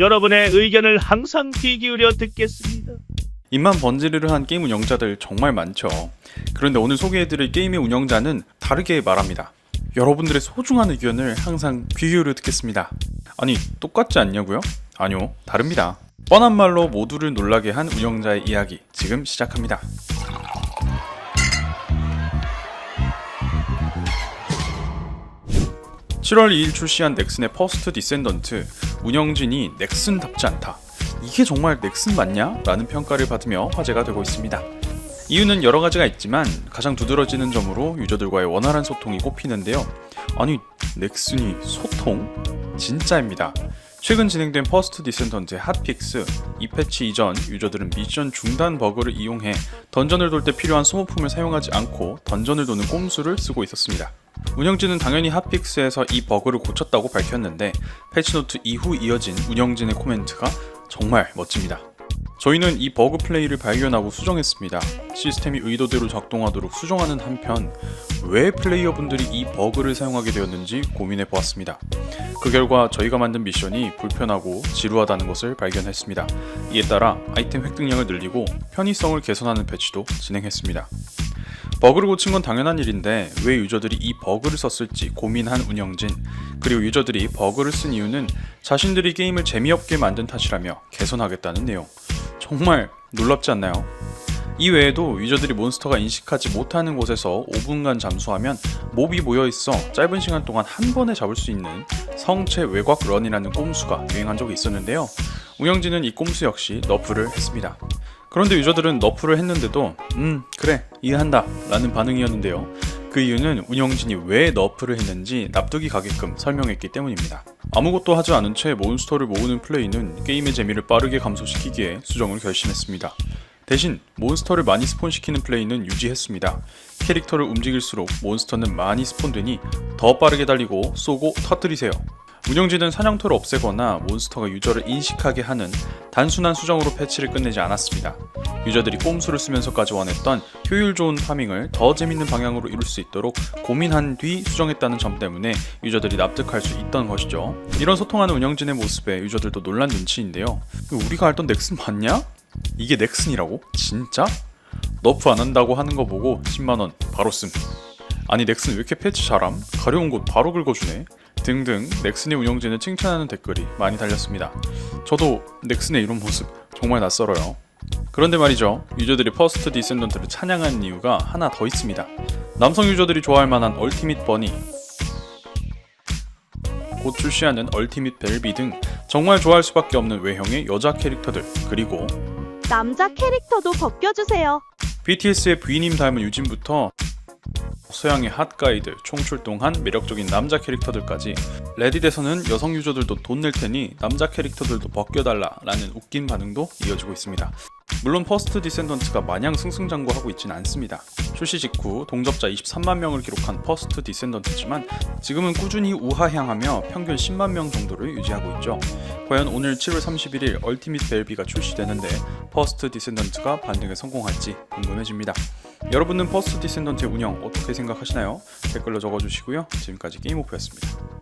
여러분의 의견을 항상 귀 기울여 듣겠습니다. 입만 번지르르 한 게임 운영자들 정말 많죠. 그런데 오늘 소개해드릴 게임의 운영자는 다르게 말합니다. 여러분들의 소중한 의견을 항상 귀 기울여 듣겠습니다. 아니, 똑같지 않냐고요? 아니요, 다릅니다. 뻔한 말로 모두를 놀라게 한 운영자의 이야기 지금 시작합니다. (7월 2일) 출시한 넥슨의 퍼스트 디센던트 운영진이 넥슨답지 않다 이게 정말 넥슨 맞냐? 라는 평가를 받으며 화제가 되고 있습니다. 이유는 여러 가지가 있지만 가장 두드러지는 점으로 유저들과의 원활한 소통이 꼽히는데요. 아니, 넥슨이 소통? 진짜입니다. 최근 진행된 퍼스트 디센던트의 핫픽스 이 패치 이전 유저들은 미션 중단 버그를 이용해 던전을 돌 때 필요한 소모품을 사용하지 않고 던전을 도는 꼼수를 쓰고 있었습니다. 운영진은 당연히 핫픽스에서 이 버그를 고쳤다고 밝혔는데 패치노트 이후 이어진 운영진의 코멘트가 정말 멋집니다. 저희는 이 버그 플레이를 발견하고 수정했습니다. 시스템이 의도대로 작동하도록 수정하는 한편 왜 플레이어분들이 이 버그를 사용하게 되었는지 고민해 보았습니다. 그 결과 저희가 만든 미션이 불편하고 지루하다는 것을 발견했습니다. 이에 따라 아이템 획득량을 늘리고 편의성을 개선하는 패치도 진행했습니다. 버그를 고친 건 당연한 일인데 왜 유저들이 이 버그를 썼을지 고민한 운영진. 그리고 유저들이 버그를 쓴 이유는 자신들이 게임을 재미없게 만든 탓이라며 개선하겠다는 내용. 정말 놀랍지 않나요? 이 외에도 유저들이 몬스터가 인식하지 못하는 곳에서 5분간 잠수하면 몹이 모여있어 짧은 시간 동안 한 번에 잡을 수 있는 성체 외곽 런이라는 꼼수가 유행한 적이 있었는데요. 운영진은 이 꼼수 역시 너프를 했습니다 그런데 유저들은 너프를 했는데도 음 그래 이해한다 라는 반응이었는데요. 그 이유는 운영진이 왜 너프를 했는지 납득이 가게끔 설명했기 때문입니다. 아무것도 하지 않은 채 몬스터를 모으는 플레이는 게임의 재미를 빠르게 감소시키기에 수정을 결심했습니다. 대신 몬스터를 많이 스폰시키는 플레이는 유지했습니다. 캐릭터를 움직일수록 몬스터는 많이 스폰되니 더 빠르게 달리고 쏘고 터뜨리세요 운영진은 사냥터를 없애거나 몬스터가 유저를 인식하게 하는 단순한 수정으로 패치를 끝내지 않았습니다. 유저들이 꼼수를 쓰면서까지 원했던 효율 좋은 파밍을 더 재밌는 방향으로 이룰 수 있도록 고민한 뒤 수정했다는 점 때문에 유저들이 납득할 수 있던 것이죠. 이런 소통하는 운영진의 모습에 유저들도 놀란 눈치인데요. 우리가 알던 넥슨 맞냐? 이게 넥슨이라고? 진짜? 너프 안 한다고 하는 거 보고 10만원 바로 씀. 아니 넥슨 왜 이렇게 패치 잘함? 가려운 곳 바로 긁어주네. 등등 넥슨의 운영진을 칭찬하는 댓글이 많이 달렸습니다. 저도 넥슨의 이런 모습 정말 낯설어요. 그런데 말이죠. 유저들이 퍼스트 디센던트를 찬양하는 이유가 하나 더 있습니다. 남성 유저들이 좋아할 만한 얼티밋 버니, 곧 출시하는 얼티밋 벨비 등 정말 좋아할 수밖에 없는 외형의 여자 캐릭터들 그리고 남자 캐릭터도 벗겨주세요. BTS의 V님 닮은 유진부터 서양의 핫가이드, 총출동한 매력적인 남자 캐릭터들까지 레딧에서는 여성 유저들도 돈 낼 테니 남자 캐릭터들도 벗겨달라 라는 웃긴 반응도 이어지고 있습니다. 물론 퍼스트 디센던트가 마냥 승승장구하고 있진 않습니다. 출시 직후 동접자 23만 명을 기록한 퍼스트 디센던트지만 지금은 꾸준히 우하향하며 평균 10만 명 정도를 유지하고 있죠. 과연 오늘 7월 31일 얼티밋 벨비가 출시되는데 퍼스트 디센던트가 반등에 성공할지 궁금해집니다. 여러분은 퍼스트 디센던트의 운영 어떻게 생각하시나요? 댓글로 적어주시고요. 지금까지 게임 오프였습니다.